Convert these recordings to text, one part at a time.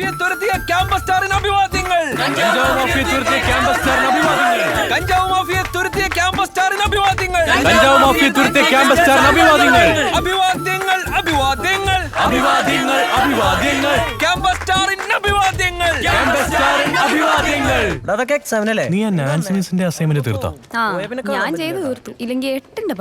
Mafia തുരത്തിയ campus സ്റ്റാറിന് അഭിവാദ്യങ്ങൾ. കഞ്ചാവ് മാഫിയെ തുരത്തിയ campus സ്റ്റാറിന് അഭിവാദ്യങ്ങൾ. കഞ്ചാവ് മാഫിയെ തുരത്തിയ ക്യാമ്പസ് സ്റ്റാറിന് അഭിവാദ്യങ്ങൾ. കഞ്ചാവ് മാഫിയ തുരത്തിയ ക്യാമ്പസ് സ്റ്റാറിന് അഭിവാദ്യങ്ങൾ. അഭിവാദ്യങ്ങൾ അഭിവാദ്യങ്ങൾ. അഭിവാദ്യങ്ങൾ അഭിവാദ്യങ്ങൾ. ക്യാമ്പസ് സ്റ്റാറിന് അഭിവാദ്യങ്ങൾ. നീ ആ നാൻസി മിസിന്റെ അസൈൻമെന്റ് തീർത്തോ? ആ ഞാൻ ചെയ്തു തീർത്തു. ഇല്ലെങ്കിൽ എട്ടിന്റെ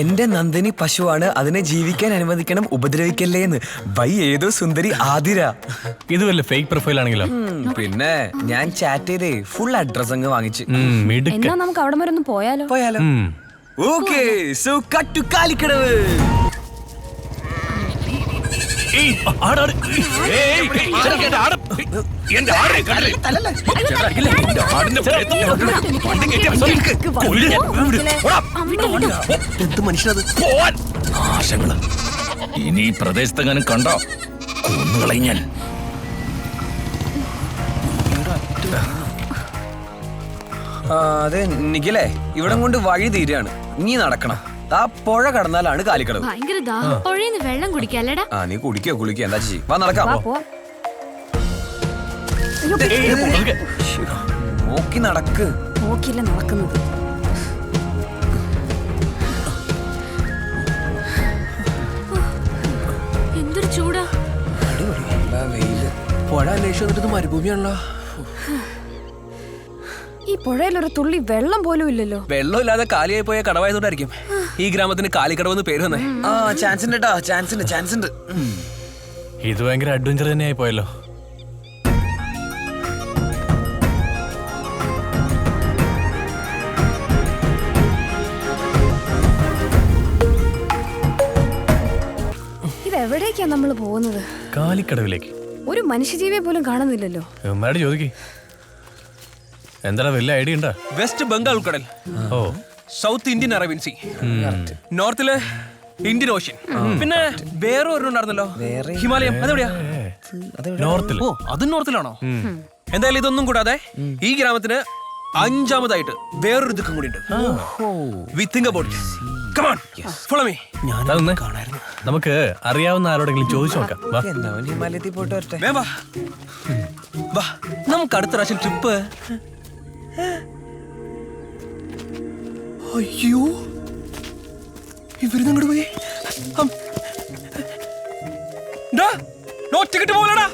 എന്റെ നന്ദിനി പശുവാണ് അതിനെ ജീവിക്കാൻ അനുവദിക്കണം ഉപദ്രവിക്കല്ലേ എന്ന്. ബൈ ഏതോ സുന്ദരി ആതിര. ഇത് വല്ല ഫേക്ക് പ്രൊഫൈൽ ആണെങ്കിലോ? പിന്നെ ഞാൻ ചാറ്റ് ചെയ്തേ ഫുൾ അഡ്രസ് അങ്ങ് വാങ്ങിച്ചു. എന്നാ നമുക്ക് അവിടെ വരെ ഒന്ന് പോയാലോ? പോയാലോ. ഓക്കെ സോ കട്ടു കാലിക്കടവ്. ഇവിടെ. ഓടാ. എന്ത് മനുഷ്യനത് പോവാൻ. നാശങ്ങൾ. ഇനി ഈ പ്രദേശത്തെങ്ങാനും കണ്ടോ? കൊന്നുകളയും ഞാൻ അതെ നിഖിലേ ഇവിടം കൊണ്ട് വഴി തീരാണ് നീ നടക്കണം. ആ പുഴ കടന്നാലാണ് കാലിക്കടവ്. ഭയങ്കര ദാഹം പുഴയിന്ന് വെള്ളം കുടിക്കാല്ലടാ? ആ നീ കുടിക്കോ കുളിക്കോ. എന്താ ചേച്ചി? വാ നടക്കാം. വാ പോ. പതുക്കെ. നോക്കി നടക്ക്. നോക്കില്ല നടക്കുന്നത്. എന്തൊരു ചൂടാ. പുഴ അന്വേഷിച്ചു വന്നിട്ട് ഇത് മരുഭൂമിയാണല്ലോ. ഈ പുഴയിൽ ഒരു തുള്ളി വെള്ളം പോലും ഇല്ലല്ലോ. വെള്ളം ഇല്ലാതെ കാലിയായി പോയ കടവായതുകൊണ്ടായിരിക്കും. ഈ ഗ്രാമത്തിന് കാലിക്കടവെന്ന് പേര് വന്നേ. ആ ചാൻസ് ഉണ്ട് കേട്ടോ ചാൻസ് ഉണ്ട് ചാൻസ് ഉണ്ട്. ഇത് ഭയങ്കര അഡ്വഞ്ചർ തന്നെയായി പോയല്ലോ. ഇത് എവിടേക്കാ നമ്മൾ പോകുന്നത്? കാലിക്കടവിലേക്ക്. ഒരു മനുഷ്യജീവിയെ പോലും കാണുന്നില്ലല്ലോ. ചോദിക്കേ. എന്താ വലിയ ഐഡിയ ഉണ്ടാ? വെസ്റ്റ് ബംഗാൾ ഉൾക്കടൽ. ഓ. South Indian Arabian sea. നോർത്തിൽ Indian ocean. പിന്നെ വേറെ ഒരു ഉണ്ടായിരുന്നല്ലോ. ഹിമാലയം. അതെവിടെയാ? നോർത്തിൽ. ഓ അതും നോർത്തിലാണോ? എന്തായാലും ഇതൊന്നും കൂടാതെ ഈ ഗ്രാമത്തിന് അഞ്ചാമതായിട്ട് വേറൊരു ദുഃഖം കൂടി ഉണ്ട് we think about come on follow me അതൊന്ന് നമുക്ക് അറിയാവുന്ന ആരോടെങ്കിലും ചോദിച്ചു നോക്കാം. ഹിമാലയത്തിൽ പോയിട്ട് വരട്ടെ? വാ നമുക്ക് അടുത്ത പ്രാവശ്യം ട്രിപ്പ് അയ്യോ. ഇവർ പോയി പോലെടാ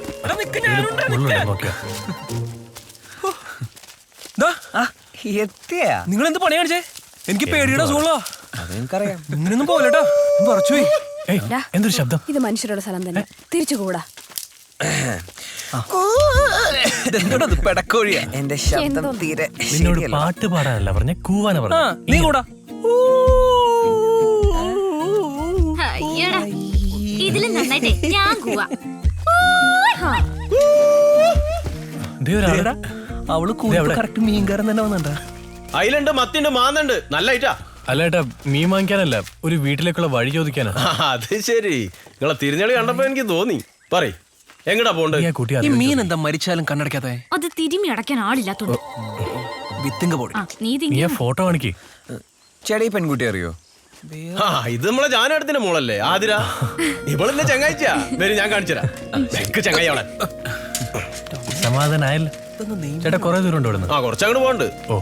നിങ്ങൾ എന്ത് പണി കാണിച്ചേ എനിക്ക് പേടിയുടെ സോളോ അതെനിക്കറിയാം ഇങ്ങനെയൊന്നും പോലെട്ടാ പറച്ചുപോയി ഏയ് എന്തൊരു ശബ്ദം? ഇത് മനുഷ്യരുടെ സ്ഥലം തന്നെ. തിരിച്ചു തിരിച്ചുകൂടാ ഇതെന്തോടത് പെടക്കോഴിയാ. എന്റെ ശബ്ദം തീരെ നിന്നോട് ശരിയല്ല. പാട്ട് പാടാനല്ല പറഞ്ഞ കൂവാന ആ പറഞ്ഞ. നീ കൂടാ. അയ്യടാ. ഇതിലും നന്നായിട്ടേ ഞാൻ കൂവാ. അവൾ എവിടെ? കറക്റ്റ് മീൻകാരൻ തന്നെ വന്നിട്ടാ അയിലുണ്ട് മത്തിണ്ട് മാന്നുണ്ട് നല്ല ഐറ്റാ. അല്ല ഏട്ടാ മീൻ വാങ്ങിക്കാനല്ല ഒരു വീട്ടിലേക്കുള്ള വഴി ചോദിക്കാനാ. ആ, അത് ശരി. നിങ്ങളെ തിരിഞ്ഞളി കണ്ടപ്പോ എനിക്ക് തോന്നി. പറയ്. എങ്ങടാ പോണ്ട്? ഈ ആ കുട്ടി ഈ? മീൻ എന്താ മരിച്ചാലും കണ്ണടക്കാതെ അത് തിരുമി അടയ്ക്കാൻ ആളില്ലാത്തോണ്ട്. വിത്തിങ്ക പോടി ആ നീ നീ ആ ഫോട്ടോ കാണിക്കേ. ചേട്ടാ ഈ പെൺകുട്ടി അറിയോ? ആ ഇത് നമ്മളെ ജാനടത്തിന്റെ മോളല്ലേ ആതിര? ഇവളെന്നെ ചങ്ങാഴ്ചയാ. വരും ഞാൻ കാണിച്ചുതരാം. എനിക്ക് ചങ്ങായി അവളെ. സമാധാനായല്ലോ. ചേട്ടാ കുറെ ദൂരം ഉണ്ട് ഇവിടുന്ന്. ആ കുറച്ചങ്ങോട്ട് പോണ്ട് ഓ.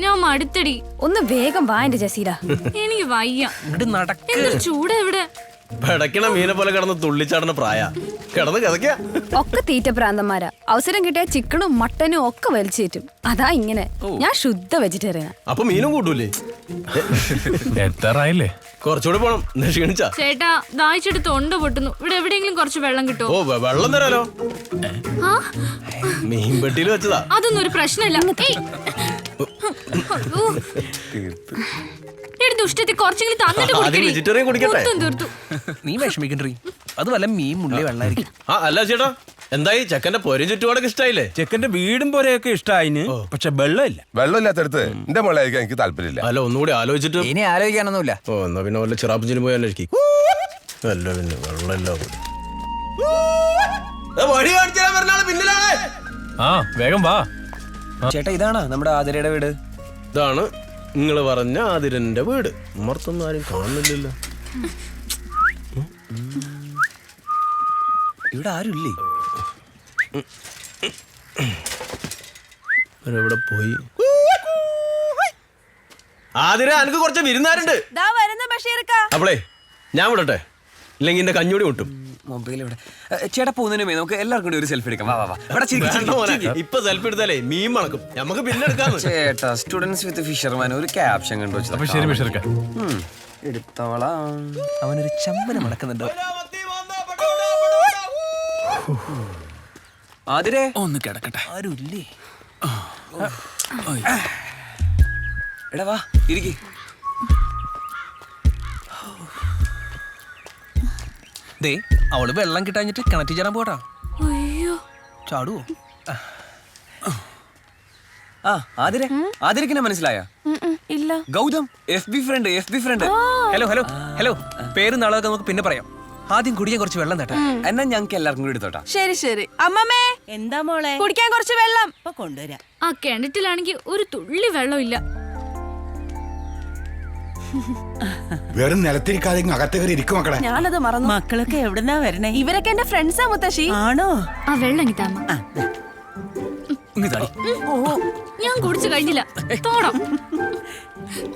ഞാൻ മടുത്തടി. ഒന്ന് വേഗം വാ എന്റെ ജസീല. എനിക്ക് വയ്യ. എന്തൊരു ചൂടാ ഇവിടെ പിടക്കണ മീനെ പോലെ കിടന്ന് തുള്ളിച്ചാടുന്ന പ്രായ. കിടന്ന് കിതക്കാ ഒക്കെ തീറ്റ പ്രാന്തന്മാരാ. അവസരം കിട്ടിയ ചിക്കനും മട്ടനും ഒക്കെ വലിച്ചേറ്റും. അതാ ഇങ്ങനെ. ഞാൻ ശുദ്ധ വെജിറ്റേറിയൻ അപ്പൊ മീനും കൂട്ടൂലേ? എത്താറായില്ലേ കുറച്ചുകൂടി പോണം. ക്ഷീണിച്ചാ? ചേട്ടാ ദാഹിച്ചിട്ട് തൊണ്ട പൊട്ടുന്നു. ഇവിടെ എവിടെയെങ്കിലും കുറച്ച് വെള്ളം കിട്ടുമോ ഓ വെള്ളം തരാലോ. ആ? മീൻ പെട്ടിയിൽ വെച്ചതാ. അതൊന്നും ഒരു പ്രശ്നമല്ല. നീ വിഷമിക്കണ്ടീ അത് വല്ല മീൻ മുള്ളി വെള്ളായിരിക്കും. ആ അല്ല ചേട്ടാ. എന്തായി? ചെക്കന്റെ പൊരയും ചുറ്റുപാടൊക്കെ ഇഷ്ടായില്ലേ? ചെക്കന്റെ വീടും പൊരയൊക്കെ ഇഷ്ടായിന് പക്ഷെ വെള്ളമില്ല. വെള്ളമില്ലാത്തടുത്ത് എന്റെ മോളെ കഴിക്കാൻ എനിക്ക് താല്പര്യമില്ല. അല്ല ഒന്നുകൂടി ആലോചിച്ചിട്ട് ഇനി ആലോചിക്കാനൊന്നുമില്ല. ഓ എന്നാ പിന്നെ വല്ല ചിറാപ്പുഞ്ചിന് പോയി അന്വേഷിക്കും അല്ല പിന്നെ വെള്ളമില്ല വഴി കാണിച്ചാൽ പറഞ്ഞാൽ പിന്നിലാണ്. ആ വേഗം വാ. ചേട്ടാ ഇതാണോ നമ്മുടെ ആതിരയുടെ വീട്? ഇതാണ് നിങ്ങൾ പറഞ്ഞ ആതിരന്റെ വീട്. ഉമ്മർത്തൊന്നും ആരും കാണുന്നില്ലല്ലോ. ഇവിടെ ആരുമില്ലേ ഇവരെവിടെ പോയി? ആതിര എനിക്ക് കുറച്ച് വിരുന്നാരുണ്ട്. അവളെ ഞാൻ വിടട്ടെ? ഇല്ലെങ്കിൽ എന്റെ കഞ്ഞൂടി മുട്ടും. മൊബൈൽ ഇവിടെ ചേട്ടാ പോകുന്നതിന് മുമ്പേ നമുക്ക് എല്ലാവർക്കും കൂടി ഒരു സെൽഫി എടുക്കാം. വാ വാ വാ. ഇവിടെ ചിരിക്ക്, വേണ്ട ചിരിക്ക്, ചിരിക്ക്. ഇപ്പൊ സെൽഫി എടുത്താലേ മീൻ മണക്കും നമുക്ക് പിന്നെ എടുക്കാം ചേട്ടാ സ്റ്റുഡൻസ് വിത്ത് ഫിഷർമാൻ ഒരു ക്യാപ്ഷൻ കണ്ടു വെച്ചതാ. അപ്പൊ ശരി ബഷീർക്ക എടുത്തോളാം അവനൊരു ചമ്മന മണക്കുന്നുണ്ടോ ആതിരെ. ഒന്ന് കിടക്കട്ടെ. ആരുമില്ലേ എടാ വാ ഇരിക്കി. ദേ അവൾ വെള്ളം കിട്ടാഞ്ഞിട്ട് കിണറ്റി ചേരാൻ പോട്ടാ അയ്യോ. ചാടുവോ? ആ. ആതിരെ. ആതിരക്കിനെ മനസ്സിലായ? ഇല്ല. Gautam F B friend F B friend hello hello hello പേരും നാളൊക്കെ നമുക്ക് പിന്നെ പറയാം. ആദ്യം കുടിക്കാൻ കുറച്ച് വെള്ളം തട്ടെ എന്നാ ഞങ്ങൾക്ക് എല്ലാവർക്കും കൂടി ശരി ശരി. അമ്മമ്മേ. എന്താ മോളെ? കുടിക്കാൻ കുറച്ച് വെള്ളം. ഇപ്പൊ കൊണ്ടുവരാം. ആ കിണറ്റിലാണെങ്കിൽ ഒരു തുള്ളി വെള്ളമില്ല. വെറും നിലത്തിരിക്കാതെ അകത്തെ കയറി ഇരിക്കും മക്കളെ. ഞാനത് മറന്നു. മക്കളൊക്കെ എവിടുന്നാ വരണേ? ഇവരൊക്കെ എന്റെ ഫ്രണ്ട്സാ മുത്തശ്ശി. ആണോ? ആ വെള്ളം കിട്ടാമ ഞാൻ കുടിച്ചു കഴിഞ്ഞില്ല. തോടം.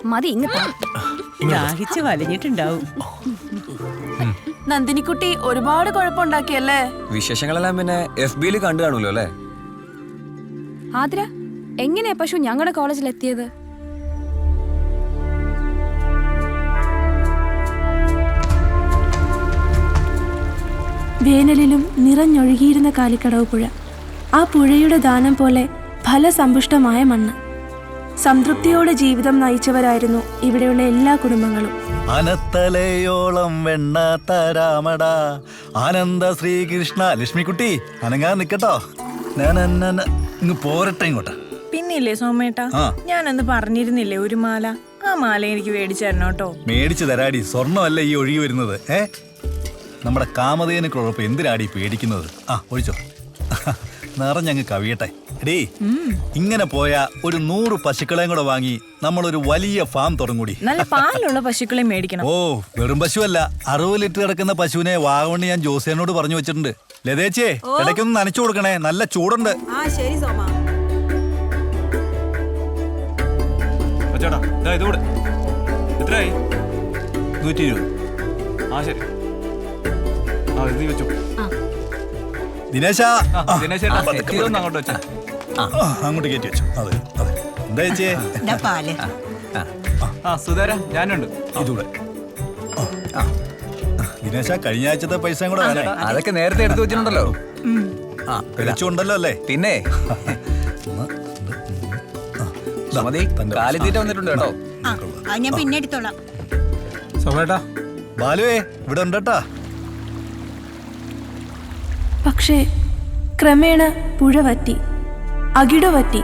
മതി ഇങ്ങത്താ ദാഹിച്ച് വലിഞ്ഞിട്ടുണ്ടാവും. നന്ദിനിക്കുട്ടി ഒരുപാട് കുഴപ്പമുണ്ടാക്കിയല്ലേ? വിശേഷങ്ങളെല്ലാം പിന്നെ എഫ് ബിയിൽ കണ്ടു കാണുമല്ലോ അല്ലേ? ആതിര എങ്ങനെയാ പശു ഞങ്ങളുടെ കോളേജിൽ എത്തിയത് വേനലിലും നിറഞ്ഞൊഴുകിയിരുന്ന കാലിക്കടവ് പുഴ. ആ പുഴയുടെ ദാനം പോലെ ഫലസമ്പുഷ്ടമായ മണ്ണ്. സംതൃപ്തിയോടെ ജീവിതം നയിച്ചവരായിരുന്നു ഇവിടെയുള്ള എല്ലാ കുടുംബങ്ങളും. അനത്തലയോളം വെണ്ണ രാമട ആനന്ദ ശ്രീകൃഷ്ണ ലക്ഷ്മിക്കുട്ടി അനങ്ങാൻ നിക്കട്ടോ. ഞാനെന്നെ ഇങ്ങ് പോരട്ടെ ഇങ്ങോട്ട്. പിന്നില്ലേ സോമേട്ടാ. ഞാനന്ന് പറഞ്ഞിരുന്നില്ലേ ഒരു മാല? ആ മാല എനിക്ക് മേടിച്ചു തരണം കേട്ടോ മേടിച്ചു തരാടി. സ്വർണമല്ല ഈ ഒഴുകി വരുന്നത്. ഏ? നമ്മുടെ കാമതേനെ കുഴപ്പം എന്തിനാടി പേടിക്കുന്നത്? ആ ഒഴിച്ചോ. നിറഞ്ഞങ്ങ് കവിയട്ടെ. എടീ ഇങ്ങനെ പോയ ഒരു നൂറ് പശുക്കളെയും കൂടെ വാങ്ങി നമ്മളൊരു വലിയ ഫാം തുടങ്ങൂടി. നല്ല പാലുള്ള പശുക്കളെ മേടിക്കണം. ഓ വെറും പശുവല്ല. അറുപത് ലിറ്റർ കിടക്കുന്ന പശുവിനെ വാഗവണ്ണി ഞാൻ ജോസിയനോട് പറഞ്ഞു വെച്ചിട്ടുണ്ട്. ലതേച്ചേ ഇടയ്ക്കൊന്ന് നനച്ചു കൊടുക്കണേ. നല്ല ചൂടുണ്ട്. ആ ശരി സോമ. ചേട്ടാ ഇത് കൂടെ. എത്രയായി? നൂറ്റി ഇരുപത് ആ ശരി. ആ ഇത് വെച്ചു. ദിനേശ. അങ്ങോട്ട് വെച്ച. അങ്ങോട്ട് കയറ്റി വെച്ചു. അതെ അതെ. എന്താ ചേച്ചിയെ പാൽ. ആ സുധാര ഞാനുണ്ട്. ഇതൂടെ. ആ. ദിനേശ കഴിഞ്ഞ ആഴ്ചത്തെ പൈസയും കൂടെ വേണേ അതൊക്കെ നേരത്തെ എടുത്തു വെച്ചിട്ടുണ്ടല്ലോ. ആ വെളിച്ചുണ്ടല്ലോ അല്ലേ? പിന്നെ. മതി കാലിത്തീറ്റ വന്നിട്ടുണ്ട് കേട്ടോ. ഞാൻ പിന്നെ എടുത്തോളാം. സോമേട്ടാ. ബാലുവേ ഇവിടെ ഉണ്ടട്ടാ. പക്ഷേ ക്രമേണ പുഴ വറ്റി അകിട വറ്റി.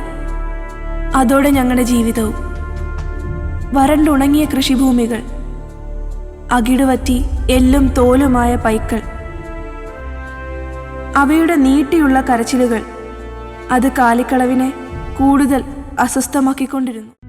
അതോടെ ഞങ്ങളുടെ ജീവിതവും. വരണ്ടുണങ്ങിയ കൃഷിഭൂമികൾ അകിടുവറ്റി എല്ലും തോലുമായ പൈക്കൾ. അവയുടെ നീട്ടിയുള്ള കരച്ചിലുകൾ അത് കാലിക്കളവിനെ കൂടുതൽ അസ്വസ്ഥമാക്കിക്കൊണ്ടിരുന്നു.